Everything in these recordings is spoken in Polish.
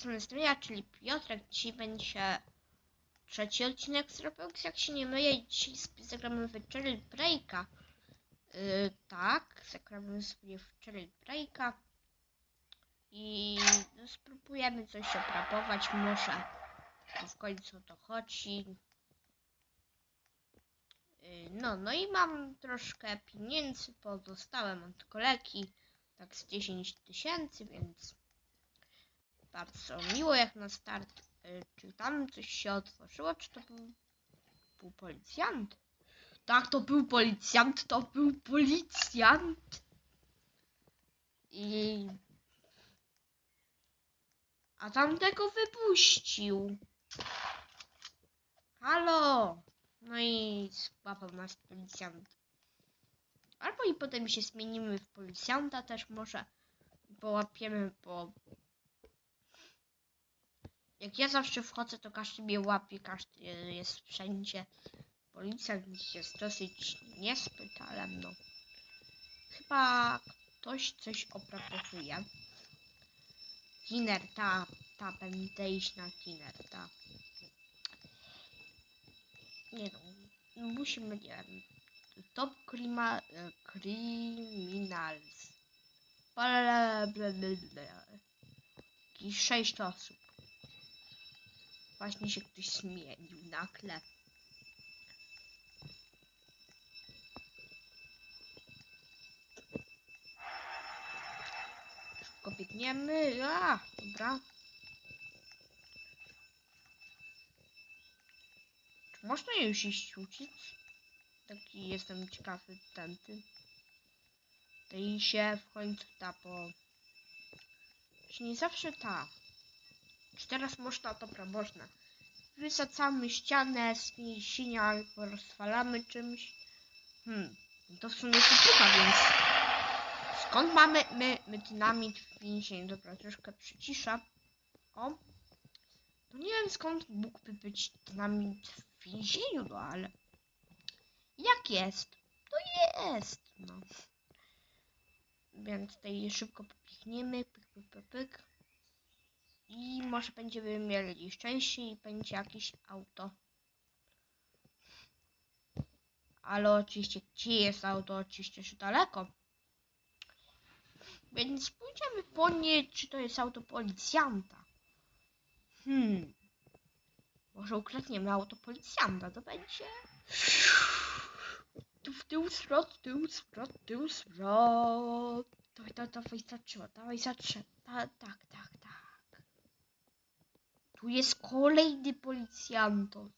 strony Stryja, czyli Piotrek. Dzisiaj będzie trzeci odcinek z Roblox, jak się nie myję. i Dzisiaj zagramy w Cherry Breaka. Yy, tak, zagramy sobie w Cherry Breaka. I no, spróbujemy coś oprabować, może. Bo w końcu to chodzi. Yy, No, no i mam troszkę pieniędzy, bo dostałem od kolegi tak z 10 tysięcy, więc bardzo miło jak na start. Y, Czy tam coś się otworzyło, czy to był, był policjant? Tak, to był policjant, to był policjant. I... A tamtego wypuścił. Halo! No i złapał nas policjant. Albo i potem się zmienimy w policjanta też może. Połapiemy, bo jak ja zawsze wchodzę, to każdy mnie łapie, każdy jest wszędzie. Policjant jest dosyć niezbyt, ale no. Chyba ktoś coś opracowuje. Dinner, ta, ta, będę iść na dinner, ta. Nie no, musimy, nie wiem, top crima, e, criminals. Jakieś sześć osób. Właśnie się ktoś zmienił nagle. Szybko biegniemy. A, dobra. Czy można już iść uczyć? Taki jestem ciekawy tenty. Tej się w końcu bo... Czy nie zawsze ta. Czy teraz można? Dobra, można. Wysadzamy ścianę z więzienia albo rozwalamy czymś. Hmm, to w sumie puka, więc skąd mamy my, my dynamit w więzieniu? Dobra, troszkę przycisza. O. No nie wiem skąd mógłby być dynamit w więzieniu, no ale jak jest, to jest, no. Więc tutaj szybko pobiegniemy, pyk, pyk, pyk, pyk. I może będziemy mieli szczęście i będzie jakieś auto. Ale oczywiście, gdzie jest auto? Oczywiście, że daleko. Więc pójdziemy po nie, czy to jest auto policjanta. Hmm. Może ukradniemy auto policjanta, to będzie... Tu w tył zwrot, tył zwrot, tył zwrot. Dawaj, dawaj, dawaj, zatrzymaj, dawaj, zatrzymaj. Ta, tak, tak, tak. Tu jest kolejny policjantos.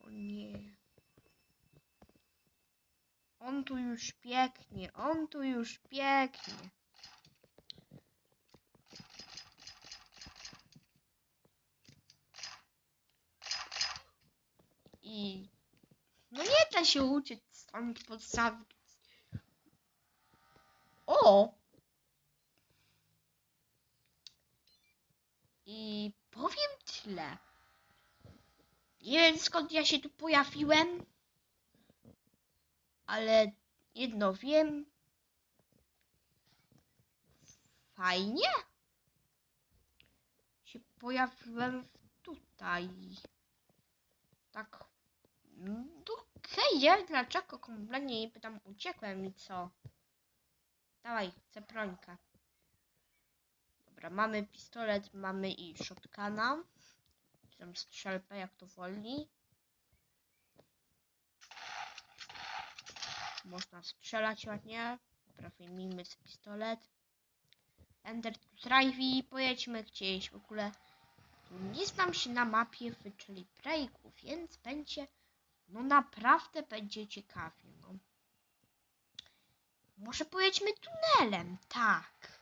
O nie. On tu już biegnie, on tu już biegnie. I no nie da się uciec stąd podstawić. O! I powiem tyle. Nie wiem skąd ja się tu pojawiłem, ale jedno wiem. Fajnie się pojawiłem tutaj. Tak. mm, ja dlaczego kompletnie nie pytam, uciekłem i co? Dawaj, chcę brońkę. Dobra, mamy pistolet, mamy i shotguna. Czy tam strzelbę, jak to woli. Można strzelać ładnie. Dobra, wyjmijmy z pistolet. Enter to drive i pojedźmy gdzieś. W ogóle nie znam się na mapie w czyli breaku, więc będzie, no naprawdę będzie ciekawie, no. Może pojedźmy tunelem, tak.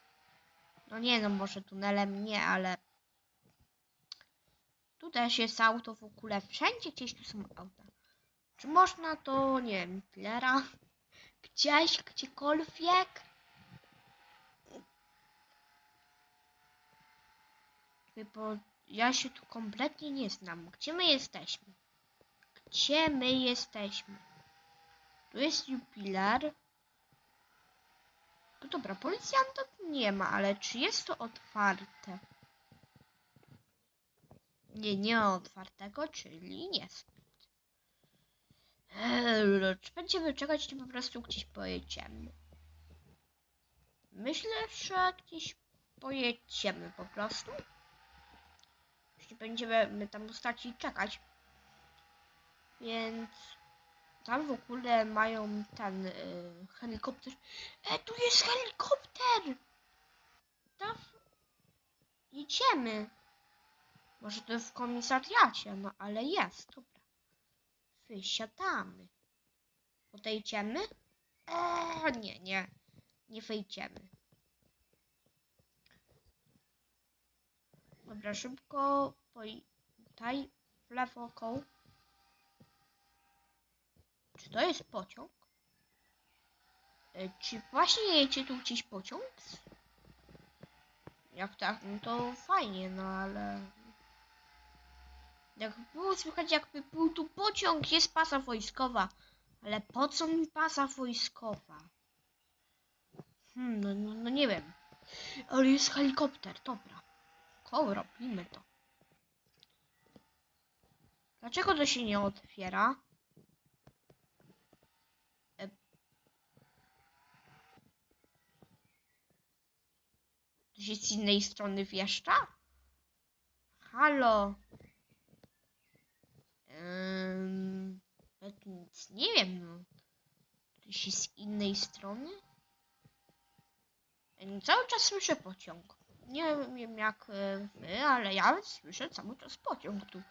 No nie no, może tunelem nie, ale tu też jest auto w ogóle, wszędzie gdzieś tu są auta. Czy można to, nie wiem, Hitlera? Gdzieś, gdziekolwiek? Bo ja się tu kompletnie nie znam. Gdzie my jesteśmy? Gdzie my jesteśmy? Tu jest jubiler. No dobra, policjanta tu nie ma, ale czy jest to otwarte? Nie, nie ma otwartego, czyli nie jest. Eee, Czy będziemy czekać, czy po prostu gdzieś pojedziemy? Myślę, że gdzieś pojedziemy po prostu. Jeśli będziemy my tam stać i czekać. Więc tam w ogóle mają ten y, helikopter. E, tu jest helikopter! Tam jedziemy. Może to w komisariacie, no ale jest, dobra. Wysiadamy. Podejdziemy? O, nie, nie. Nie wejdziemy. Dobra, szybko tutaj w lewo koło. Czy to jest pociąg? E, Czy właśnie jedzie tu gdzieś pociąg? Jak tak, no to fajnie, no ale... Jak było słychać, jakby był tu pociąg, jest pasa wojskowa. Ale po co mi pasa wojskowa? Hmm, no, no, no nie wiem. Ale jest helikopter, dobra. Koło robimy to. Dlaczego to się nie otwiera? Się z innej strony wjeżdża? Halo? Tu nic nie wiem, no. Się z innej strony? Cały czas słyszę pociąg. Nie wiem jak e, wy, ale ja słyszę cały czas pociąg tu.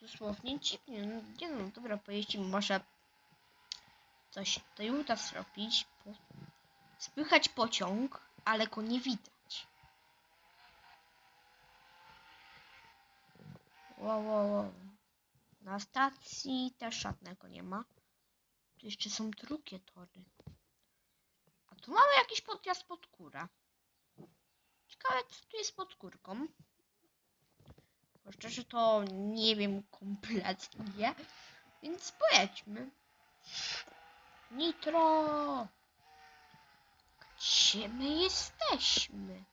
Dosłownie dziwnie. No, nie no, dobra, pojeździmy może coś tutaj uda zrobić. Spychać pociąg, ale go nie widać. Wow, wow, wow. Na stacji też żadnego nie ma. Tu jeszcze są drugie tory. A tu mamy jakiś podjazd pod górę. Ciekawe, co tu jest pod górką. Bo szczerze to nie wiem kompletnie. Więc pojedźmy. Nitro! Gdzie my jesteśmy?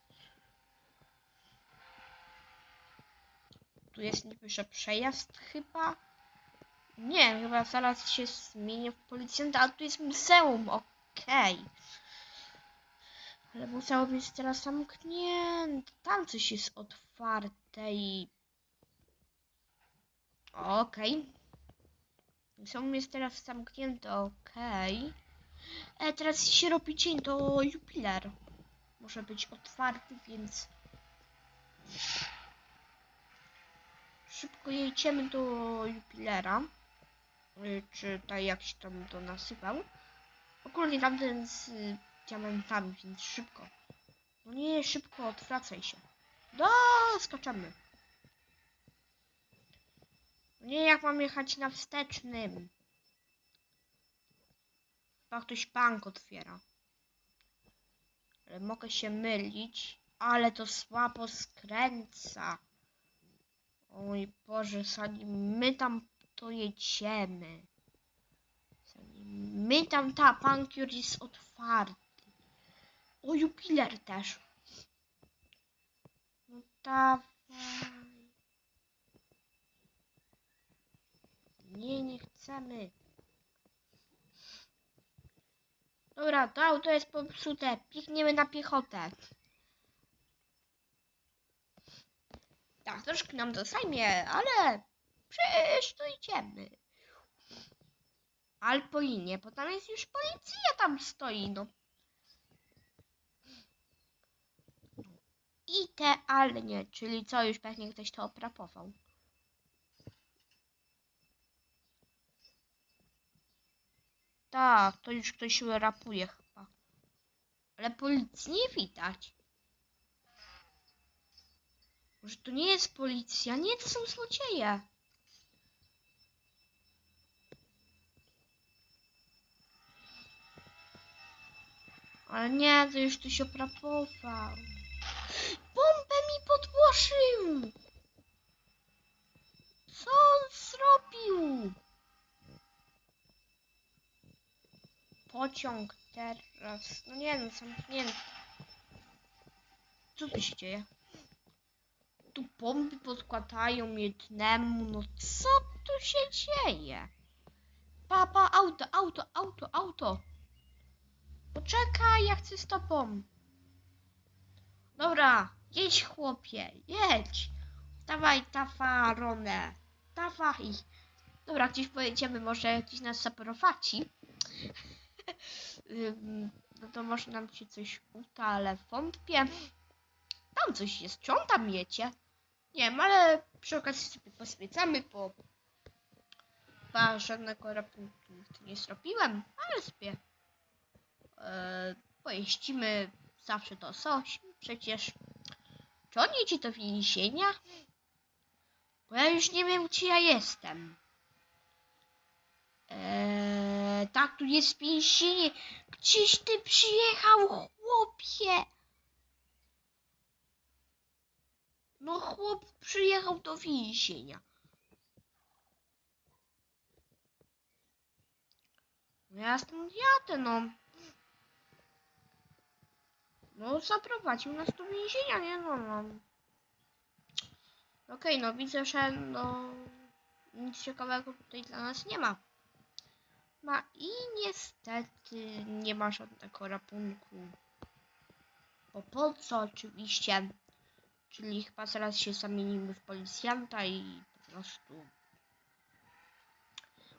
Tu jest niby, że przejazd chyba. Nie, chyba zaraz się zmienię w policjanta, a tu jest muzeum, okej. Ale muzeum jest teraz zamknięte. Tam coś jest otwarte i... Okej. Muzeum jest teraz zamknięte, okej. E, teraz się robi dzień, to jubiler. Może być otwarty, więc... Szybko jedziemy do jubilera. Y, Czy tak jak się tam to nazywał. Ogólnie tamten z y, diamentami, więc szybko. No nie, szybko, odwracaj się. Do, skaczemy. No nie, jak mam jechać na wstecznym. Chyba ktoś bank otwiera. Ale mogę się mylić. Ale to słabo skręca. O mój Boże, zanim my tam to jedziemy. Zanim my tam, ta bankier jest otwarty. O, jubiler też. No dawaj. Nie, nie chcemy. Dobra, to auto jest popsute. Biegniemy na piechotę. Tak, troszkę nam to zajmie, ale przecież idziemy. Albo i nie, bo tam jest już policja tam stoi, no. Idealnie, czyli co, już pewnie ktoś to oprapował. Tak, to już ktoś rapuje chyba. Ale policji nie widać. Może to nie jest policja? Nie, to są złodzieje. Ale nie, to już ktoś oprapował. Bombę mi podłożył! Co on zrobił? Pociąg teraz. No nie no, zamknięty. Co tu się dzieje? Tu bomby podkładają jednemu. No co tu się dzieje? Papa, auto, auto, auto, auto. Poczekaj, ja chcę z tobą. Dobra, jedź chłopie, jedź. Dawaj, tafaronę. Dawaj. Dobra, gdzieś pojedziemy, może gdzieś nas zaprowadzi. No to może nam się coś uda, ale wątpię. Tam coś jest, czy on tam jecie? Nie wiem, ale przy okazji sobie poświecamy, bo chyba żadnego rapunku nie zrobiłem, ale sobie e, pojeździmy zawsze to coś. Przecież czy on jedzie do więzienia? Bo ja już nie wiem, gdzie ja jestem. Eee, tak, tu jest więzienie. Gdzieś ty przyjechał, chłopie. No chłop przyjechał do więzienia. No ja stąd jadę, no. No zaprowadził nas do więzienia, nie no, no. Okej, no widzę, że no nic ciekawego tutaj dla nas nie ma. No i niestety nie ma żadnego rapunku. Bo po co oczywiście? Czyli chyba zaraz się zamienimy w policjanta i po prostu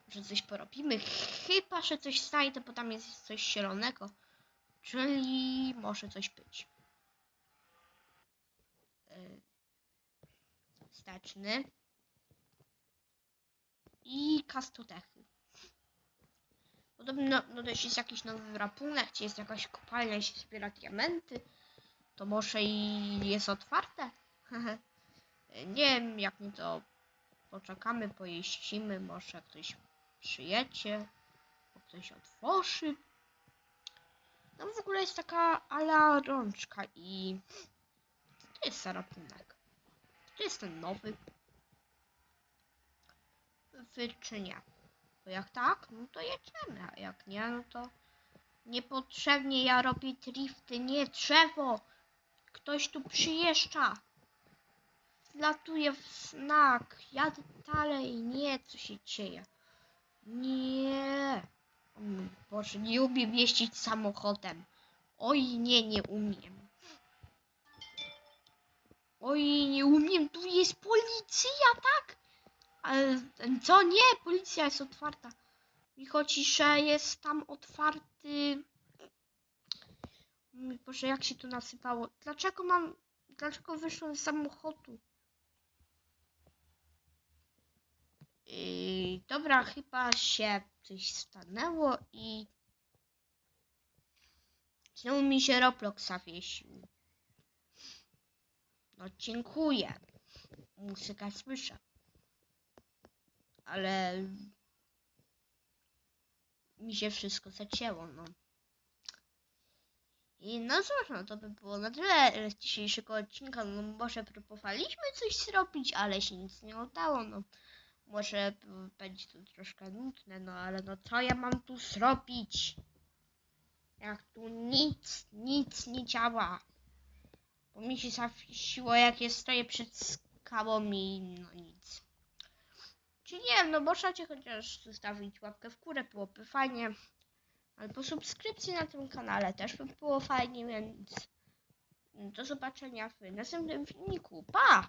może coś porobimy. Chyba, że coś znajdę, bo tam jest coś zielonego. Czyli może coś być. Yy, Wsteczny. I kastotechy. Podobno no, też jest jakiś nowy rapunek, gdzie jest jakaś kopalnia i się zbiera diamenty. To może i jest otwarte? Nie wiem, jak my to poczekamy, pojeździmy, może ktoś przyjedzie, bo ktoś otworzy. Tam w ogóle jest taka ala rączka i to jest za rapunek. To jest ten nowy. Wy czy nie? Jak tak, no to jedziemy, a jak nie, no to niepotrzebnie ja robię drifty, nie drzewo. Ktoś tu przyjeżdża. Wlatuję w znak, jadę dalej, nie, co się dzieje. Nie. O Boże, nie umiem jeździć samochodem. Oj, nie, nie umiem. Oj, nie umiem, tu jest policja, tak? Ale co? Nie, policja jest otwarta. Mi chodzi, że jest tam otwarty. Boże, jak się tu nasypało? Dlaczego mam. Dlaczego wyszłem z samochodu? Yy, dobra, chyba się coś stanęło i. Znowu mi się Roblox zawiesił. No dziękuję. Muzyka słyszę. Ale mi się wszystko zacięło, no. I no cóż, no to by było na tyle z dzisiejszego odcinka. No może próbowaliśmy coś zrobić, ale się nic nie udało, no. Może będzie to troszkę nudne, no ale no co ja mam tu zrobić? Jak tu nic, nic nie działa. Bo mi się zawiesiło, jak jest stoję przed skałą i no nic. Czy nie wiem, no możecie chociaż zostawić łapkę w górę, byłoby fajnie. Albo subskrypcję na tym kanale też by było fajnie, więc do zobaczenia w następnym filmiku. Pa!